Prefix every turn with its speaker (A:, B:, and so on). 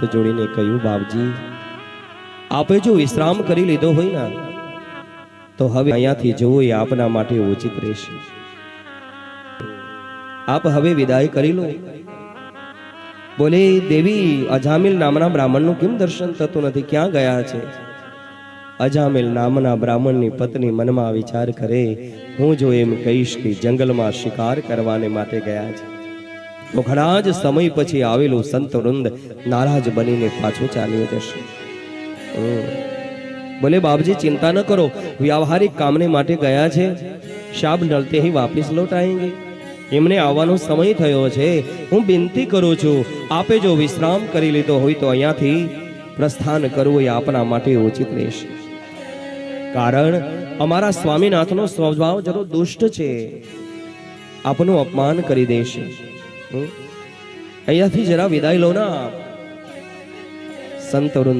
A: હાથ જોડીને કહ્યું, બાપજી, આપે જો વિશ્રામ કરી લીધો હોય ને, તો હવે અહીંયાથી જવું એ આપના માટે ઉચિત રહેશે. આપ હવે વિદાય કરી લો. બોલે, દેવી, અજામિલ નામના બ્રાહ્મણનું કેમ દર્શન થતું નથી? ક્યાં ગયા છે? અજામિલ નામના બ્રાહ્મણની પત્ની મનમાં વિચાર કરે, હું જો એમ કહીશ કે જંગલમાં શિકાર કરવાને માટે ગયા છે. તો ઘણા જ સમય પછી આવેલું સંત વૃંદ નારાજ બનીને પાછું ચાલ્યો જશે. ભલે બાપજી ચિંતા ન કરો, વ્યવહારિક કામને માટે ગયા છે. શાબ નલતે હી વાપિસ લોટ આએંગે એમને આવવાનો સમય થયો છે. હું બિનતી કરું છું, આપે જો વિશ્રામ કરી લીધો હોય તો અહીંયાથી પ્રસ્થાન કરવું એ આપના માટે ઉચિત રહેશે. કારણ, અમારા સ્વામીનાથનો સ્વભાવ જરૂર દુષ્ટ છે. આપનું અપમાન કરી દેશે. અહીંયાથી જરા વિદાય લો ના સંત વૃંદ